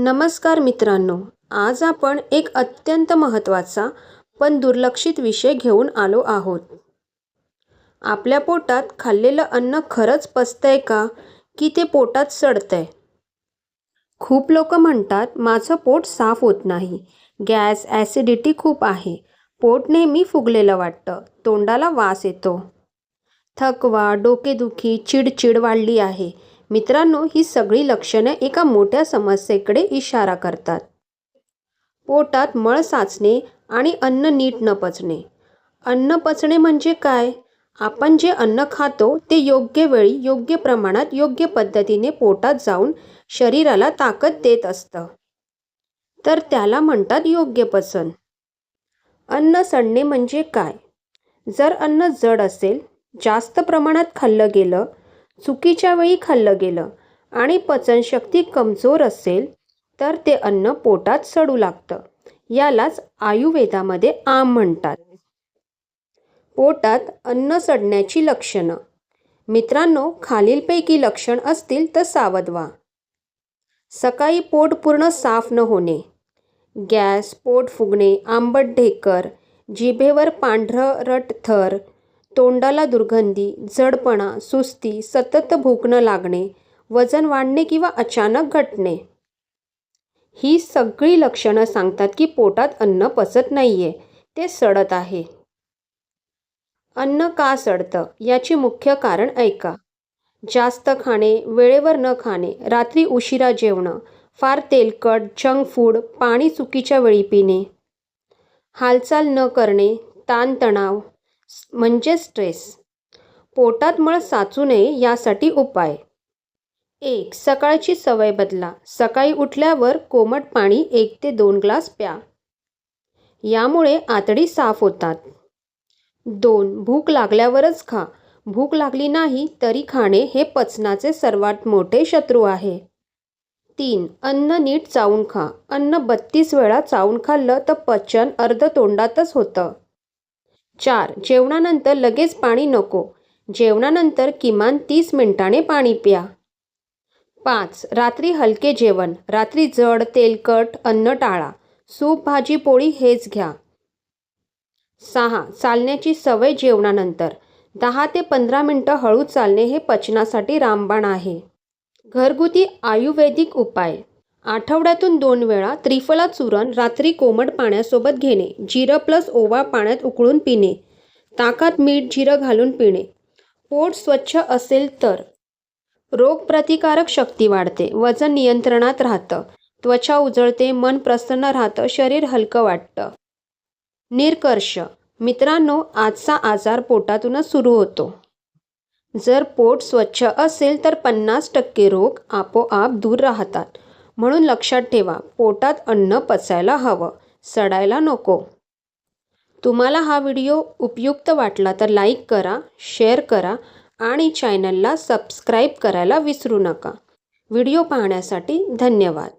नमस्कार मित्रांनो आज आपण एक अत्यंत महत्त्वाचा पण दुर्लक्षित विषय घेऊन आलो आहोत. आपल्या पोटात खाल्लेलं अन्न खरंच पचतंय का? की ते पोटात सडतंय? खूप लोक म्हणतात माझं पोट साफ होत नाही. गॅस ॲसिडिटी खूप आहे. पोट नेहमी फुगलेलं वाटतं. तोंडाला वास येतो. थकवा डोकेदुखी चिडचिड वाढली आहे. मित्रांनो ही सगळी लक्षणं एका मोठ्या समस्येकडे इशारा करतात. पोटात मळ साचणे आणि अन्न नीट न पचणे. अन्न पचणे म्हणजे काय? आपण जे अन्न खातो ते योग्य वेळी योग्य प्रमाणात योग्य पद्धतीने पोटात जाऊन शरीराला ताकद देत असतं. तर त्याला म्हणतात योग्य पचन. अन्न सडणे म्हणजे काय? जर अन्न जड असेल जास्त प्रमाणात खाल्लं गेलं चुकीच्या वेळी खाल्लं गेलं आणि पचनशक्ती कमजोर असेल तर ते अन्न पोटात सडू लागतं. यालाच आयुर्वेदामध्ये आम म्हणतात. पोटात अन्न सडण्याची लक्षणं. मित्रांनो खालीलपैकी लक्षण असतील तर सावध व्हा. सकाळी पोट पूर्ण साफ न होणे. गॅस पोट फुगणे आंबट ढेकर जिभेवर पांढरट थर तोंडाला दुर्गंधी जडपणा सुस्ती सतत भूक न लागणे वजन वाढणे किंवा अचानक घटणे. ही सगळी लक्षणं सांगतात की पोटात अन्न पचत आहे ते सडत आहे. अन्न का सडतं? याचे मुख्य कारण ऐका. जास्त खाणे वेळेवर न खाणे रात्री उशिरा जेवणं फार तेलकट जंक फूड पाणी चुकीच्या वेळी पिणे. हालचाल न करणे ताणतणाव म्हणजे स्ट्रेस पोटात मळ साचू नये यासाठी उपाय. एक सकाळची सवय बदला. सकाळी उठल्यावर कोमट पाणी एक ते दोन ग्लास प्या. यामुळे आतडी साफ होतात. दोन भूक लागल्यावरच खा. भूक लागली नाही तरी खाणे हे पचनाचे सर्वात मोठे शत्रू आहे. तीन अन्न नीट चावून खा. अन्न बत्तीस वेळा चावून खाल्लं तर पचन अर्ध तोंडातच होतं. चार. जेवणानंतर लगेच पाणी नको. जेवणानंतर किमान तीस मिनिटाने पाणी प्या. पाच. रात्री हलके जेवण. रात्री जड तेलकट अन्न टाळा. सूप भाजी पोळी हेच घ्या. सहा. चालण्याची सवय जेवणानंतर. दहा ते पंधरा मिनटं हळू चालणे हे पचनासाठी रामबाण आहे. घरगुती आयुर्वेदिक उपाय. आठवड्यातून दोन वेळा त्रिफला चूर्ण रात्री कोमट पाण्यासोबत घेणे जिरं प्लस ओवा पाण्यात उकळून पिणे ताकात मीठ जिरं घालून पिणे. पोट स्वच्छ असेल तर. रोगप्रतिकारक शक्ती वाढते वजन नियंत्रणात राहतं त्वचा उजळते मन प्रसन्न राहतं शरीर हलकं वाटतं. निरकर्ष. मित्रांनो आजचा आजार पोटातूनच सुरू होतो. जर पोट स्वच्छ असेल तर पन्नास टक्के रोग आपोआप दूर राहतात. म्हणून लक्षात ठेवा पोटात अन्न पचायला हवं सडायला नको. तुम्हाला हा व्हिडिओ उपयुक्त वाटला तर लाईक करा शेअर करा आणि चॅनलला सबस्क्राईब करायला विसरू नका. व्हिडिओ पाहण्यासाठी धन्यवाद.